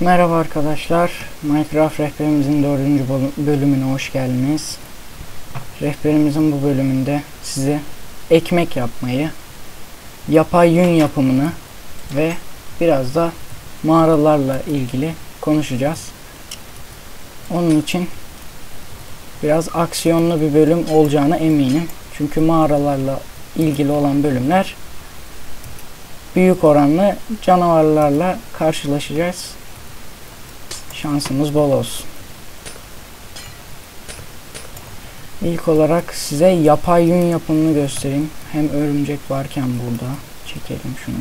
Merhaba arkadaşlar. Minecraft rehberimizin dördüncü bölü- bölümüne hoş geldiniz. Rehberimizin bu bölümünde size ekmek yapmayı, yapay yün yapımını ve biraz da mağaralarla ilgili konuşacağız. Onun için biraz aksiyonlu bir bölüm olacağına eminim. Çünkü mağaralarla ilgili olan bölümler büyük oranlı canavarlarla karşılaşacağız. Şansımız bol olsun. İlk olarak size yapay yün yapımını göstereyim. Hem örümcek varken burada. Çekelim şunu.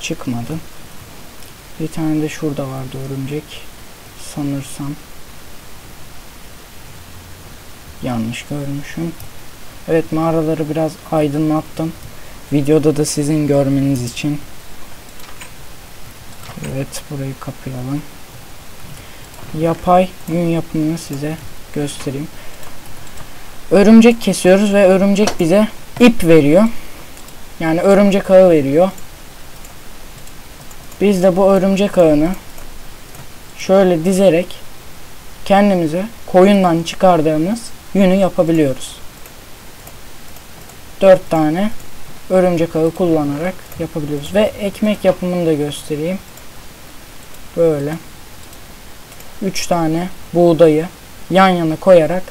Çıkmadı. Bir tane de şurada vardı örümcek. Sanırsam. Yanlış görmüşüm. Evet mağaraları biraz aydınlattım. Videoda da sizin görmeniz için. Evet burayı kapayalım. Yapay yün yapımını size göstereyim. Örümcek kesiyoruz ve örümcek bize ip veriyor. Yani örümcek ağı veriyor. Biz de bu örümcek ağını şöyle dizerek kendimize koyundan çıkardığımız yünü yapabiliyoruz. 4 tane örümcek ağı kullanarak yapabiliyoruz. Ve ekmek yapımını da göstereyim. Böyle 3 tane buğdayı yan yana koyarak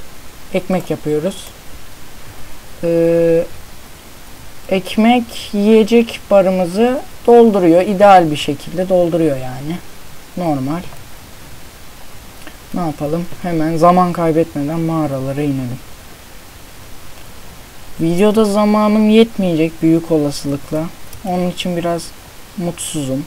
ekmek yapıyoruz. Ee, ekmek yiyecek barımızı dolduruyor. ideal bir şekilde dolduruyor yani. Normal. Ne yapalım? Hemen zaman kaybetmeden mağaralara inelim. Videoda zamanım yetmeyecek büyük olasılıkla. Onun için biraz mutsuzum.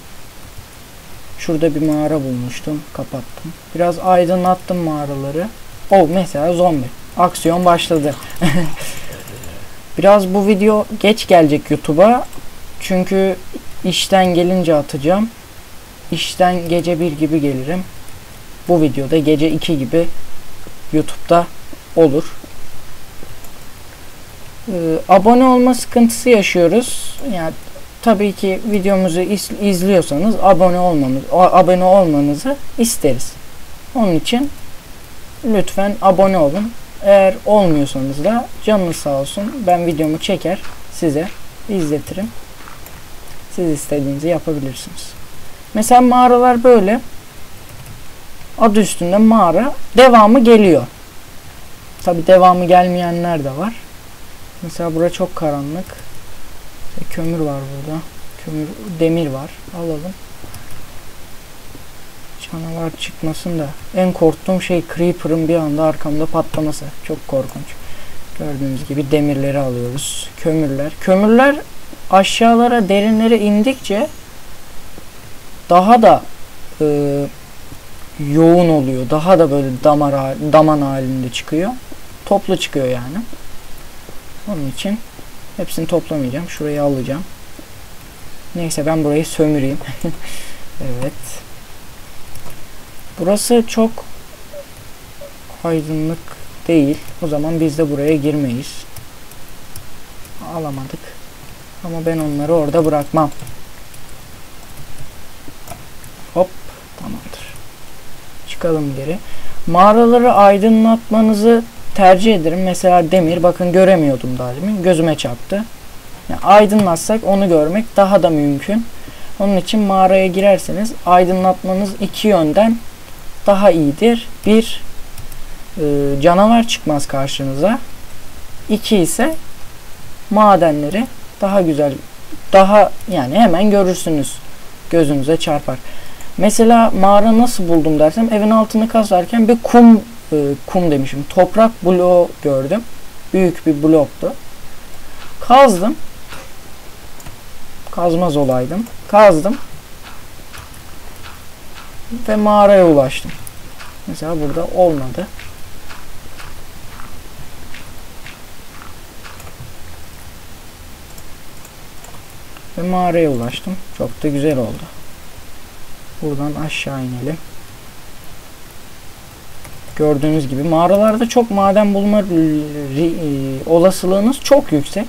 Şurada bir mağara bulmuştum. Kapattım. Biraz aydınlattım mağaraları. Oh mesela zombi. Aksiyon başladı. biraz bu video geç gelecek YouTube'a. Çünkü işten gelince atacağım. İşten gece bir gibi gelirim. Bu videoda gece 2 gibi YouTube'da olur. Ee, abone olma sıkıntısı yaşıyoruz. Yani tabii ki videomuzu iz, izliyorsanız abone olmamız, abone olmanızı isteriz. Onun için lütfen abone olun. Eğer olmuyorsanız da canınız sağ olsun. Ben videomu çeker size izletirim. Siz istediğinizi yapabilirsiniz. Mesela mağaralar böyle. Adı üstünde mağara. Devamı geliyor. Tabi devamı gelmeyenler de var. Mesela bura çok karanlık. İşte kömür var burada. Kömür, demir var. Alalım. Canavar çıkmasın da. En korktuğum şey Creeper'ın bir anda arkamda patlaması. Çok korkunç. Gördüğünüz gibi demirleri alıyoruz. Kömürler. Kömürler aşağılara derinlere indikçe daha da e, yoğun oluyor. Daha da böyle damar daman halinde çıkıyor. Toplu çıkıyor yani. Onun için hepsini toplamayacağım. Şurayı alacağım. Neyse ben burayı sömüreyim. evet. Burası çok aydınlık değil. O zaman biz de buraya girmeyiz. Alamadık. Ama ben onları orada bırakmam. Hop. Tamamdır. Çıkalım geri. Mağaraları aydınlatmanızı tercih ederim. Mesela demir bakın göremiyordum daha demin. Gözüme çarptı. Yani aydınlatsak onu görmek daha da mümkün. Onun için mağaraya girerseniz aydınlatmanız iki yönden daha iyidir. Bir e, canavar çıkmaz karşınıza. İki ise madenleri daha güzel daha yani hemen görürsünüz. Gözünüze çarpar. Mesela mağara nasıl buldum dersem evin altını kazarken bir kum e, kum demişim. Toprak bloğu gördüm. Büyük bir bloktu. Kazdım. Kazmaz olaydım. Kazdım. Ve mağaraya ulaştım. Mesela burada olmadı. Ve mağaraya ulaştım. Çok da güzel oldu. Buradan aşağı inelim. Gördüğünüz gibi mağaralarda çok maden bulma olasılığınız çok yüksek.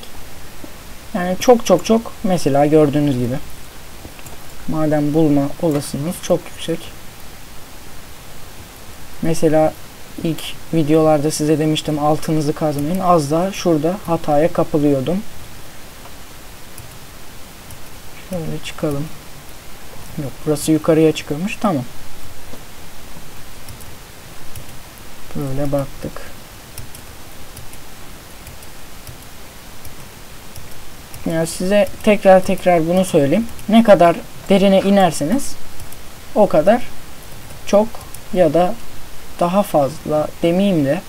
Yani çok çok çok mesela gördüğünüz gibi maden bulma olasılığınız çok yüksek. Mesela ilk videolarda size demiştim altınızı kazmayın. Az daha şurada hataya kapılıyordum. Şöyle çıkalım. Yok burası yukarıya çıkıyormuş. Tamam. Böyle baktık. Yani size tekrar tekrar bunu söyleyeyim. Ne kadar derine inerseniz o kadar çok ya da daha fazla demeyeyim de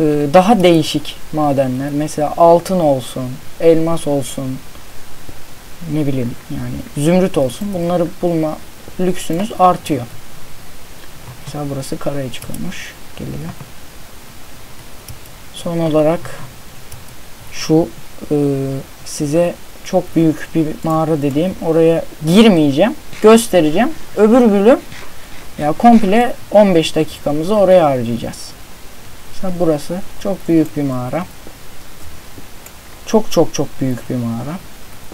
e, daha değişik madenler mesela altın olsun, elmas olsun, ne bileyim yani zümrüt olsun bunları bulma lüksünüz artıyor. Mesela burası karaya çıkılmış. Geliyor. Son olarak şu e, size çok büyük bir mağara dediğim oraya girmeyeceğim. Göstereceğim. Öbür bölüm ya komple 15 dakikamızı oraya harcayacağız. Mesela burası çok büyük bir mağara. Çok çok çok büyük bir mağara.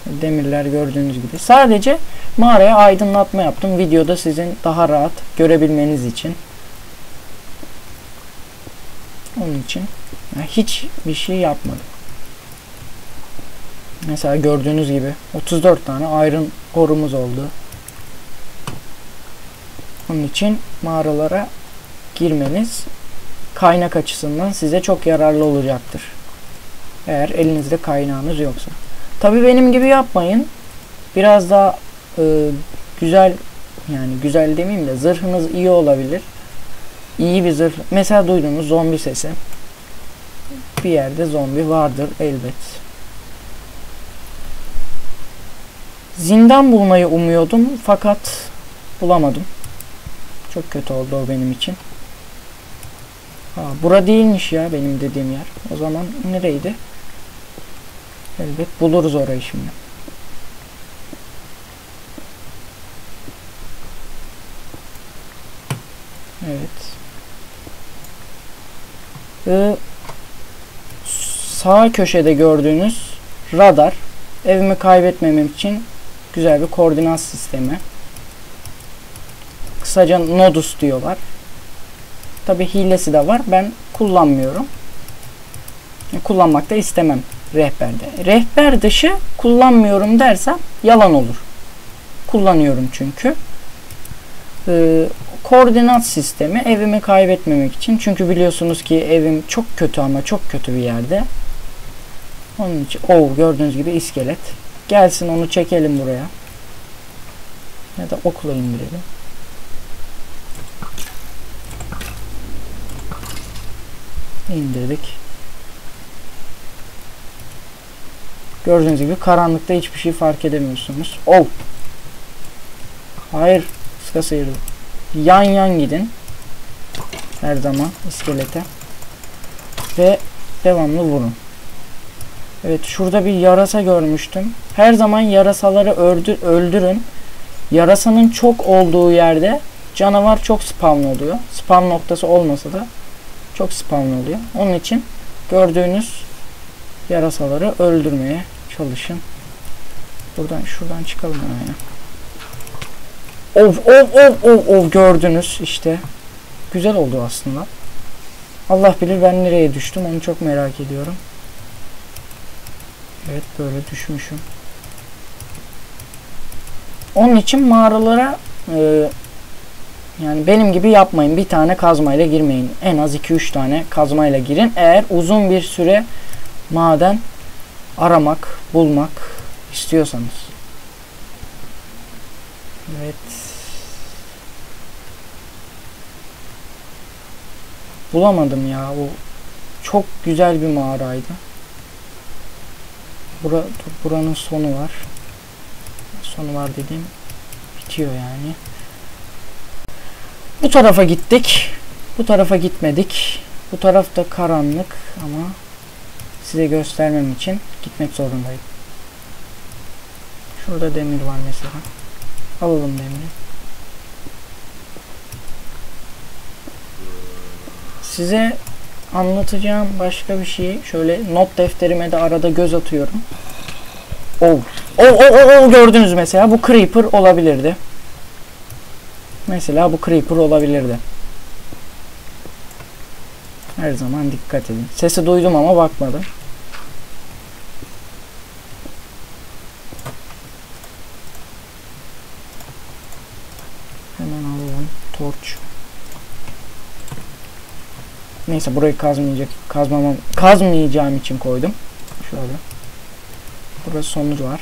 Demirler gördüğünüz gibi. Sadece mağaraya aydınlatma yaptım. Videoda sizin daha rahat görebilmeniz için. Onun için yani hiç bir şey yapmadım. Mesela gördüğünüz gibi 34 tane ayrın korumuz oldu. Onun için mağaralara girmeniz kaynak açısından size çok yararlı olacaktır. Eğer elinizde kaynağınız yoksa. Tabi benim gibi yapmayın. Biraz daha e, güzel yani güzel demeyeyim de zırhınız iyi olabilir. İyi bir zırh. Mesela duyduğunuz zombi sesi. Bir yerde zombi vardır elbet. Zindan bulmayı umuyordum fakat bulamadım. Çok kötü oldu o benim için. Ha, bura değilmiş ya benim dediğim yer. O zaman nereydi? Elbet buluruz orayı şimdi. Evet. Ee, sağ köşede gördüğünüz radar evimi kaybetmemem için güzel bir koordinat sistemi. Kısaca Nodus diyorlar. Tabi hilesi de var. Ben kullanmıyorum. Kullanmak da istemem rehberde. Rehber dışı kullanmıyorum dersem yalan olur. Kullanıyorum çünkü. Ee, koordinat sistemi evimi kaybetmemek için. Çünkü biliyorsunuz ki evim çok kötü ama çok kötü bir yerde. Onun için o gördüğünüz gibi iskelet. Gelsin onu çekelim buraya. Ya da okula indirelim. indirdik. Gördüğünüz gibi karanlıkta hiçbir şey fark edemiyorsunuz. Ol. Hayır. Sıka sıyırdı. Yan yan gidin. Her zaman iskelete. Ve devamlı vurun. Evet şurada bir yarasa görmüştüm. Her zaman yarasaları öldür, öldürün. Yarasanın çok olduğu yerde canavar çok spawn oluyor. Spawn noktası olmasa da çok spawn oluyor. Onun için gördüğünüz yarasaları öldürmeye çalışın. Buradan şuradan çıkalım ya. Of of of of of gördünüz işte. Güzel oldu aslında. Allah bilir ben nereye düştüm onu çok merak ediyorum. Evet böyle düşmüşüm. Onun için mağaralara e, yani benim gibi yapmayın. Bir tane kazmayla girmeyin. En az 2-3 tane kazmayla girin. Eğer uzun bir süre maden aramak, bulmak istiyorsanız. Evet. Bulamadım ya. O çok güzel bir mağaraydı. Bura, buranın sonu var. Sonu var dediğim bitiyor yani. Bu tarafa gittik. Bu tarafa gitmedik. Bu tarafta karanlık ama size göstermem için gitmek zorundayım. Şurada demir var mesela. Alalım demiri. Size anlatacağım başka bir şey. Şöyle not defterime de arada göz atıyorum. Oh. Oh, oh, oh, oh gördünüz mesela bu creeper olabilirdi. Mesela bu creeper olabilirdi. Her zaman dikkat edin. Sesi duydum ama bakmadım. Hemen alalım. Torç. Neyse burayı kazmayacak, kazmamam, kazmayacağım için koydum. Şöyle. Burası sonucu var.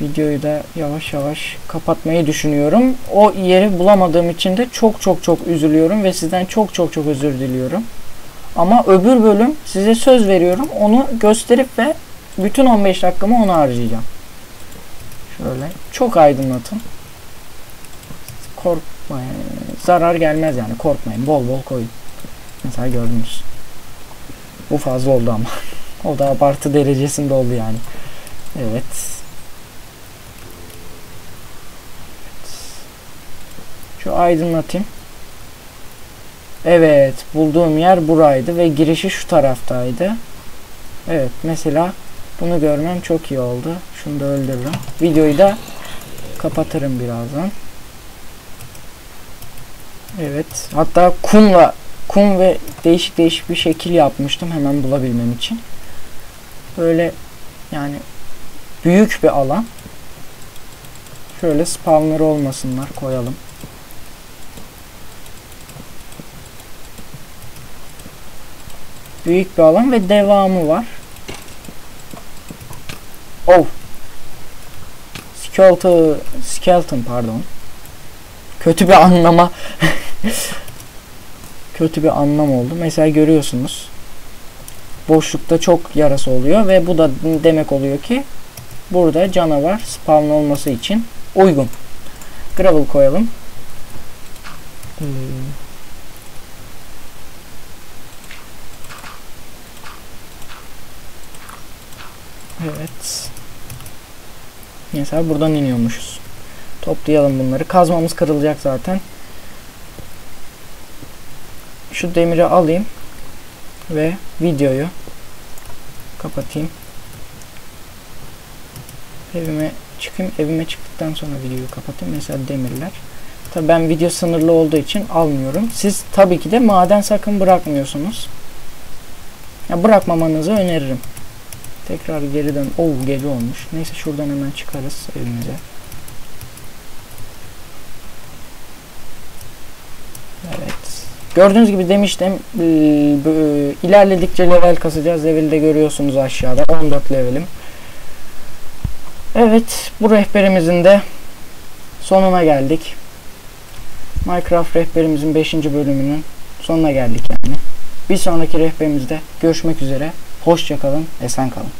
Videoyu da yavaş yavaş kapatmayı düşünüyorum. O yeri bulamadığım için de çok çok çok üzülüyorum ve sizden çok çok çok özür diliyorum. Ama öbür bölüm size söz veriyorum. Onu gösterip ve bütün 15 dakikamı ona harcayacağım. Şöyle çok aydınlatın. Korkmayın. Zarar gelmez yani korkmayın. Bol bol koyun. Mesela gördünüz. Bu fazla oldu ama. o da abartı derecesinde oldu yani. Evet. Şu aydınlatayım. Evet, bulduğum yer buraydı ve girişi şu taraftaydı. Evet, mesela bunu görmem çok iyi oldu. Şunu da öldürürüm. Videoyu da kapatırım birazdan. Evet, hatta kumla kum ve değişik değişik bir şekil yapmıştım hemen bulabilmem için. Böyle yani büyük bir alan. Şöyle spawnları olmasınlar koyalım. Büyük bir alan ve devamı var. Oh. Skeleton, skeleton pardon. Kötü bir anlama. Kötü bir anlam oldu. Mesela görüyorsunuz. Boşlukta çok yarası oluyor ve bu da demek oluyor ki burada canavar spawn olması için uygun. Gravel koyalım. Hmm. Evet. Mesela buradan iniyormuşuz. Toplayalım bunları. Kazmamız kırılacak zaten. Şu demiri alayım. Ve videoyu kapatayım. Evime çıkayım. Evime çıktıktan sonra videoyu kapatayım. Mesela demirler. Tabi ben video sınırlı olduğu için almıyorum. Siz tabii ki de maden sakın bırakmıyorsunuz. Ya bırakmamanızı öneririm. Tekrar geri dön. Oo gece olmuş. Neyse şuradan hemen çıkarız evimize. Evet. Gördüğünüz gibi demiştim. E, ilerledikçe level kasacağız. Leveli de görüyorsunuz aşağıda. 14 levelim. Evet. Bu rehberimizin de sonuna geldik. Minecraft rehberimizin 5. bölümünün sonuna geldik yani. Bir sonraki rehberimizde görüşmek üzere. Hoşçakalın, esen kalın.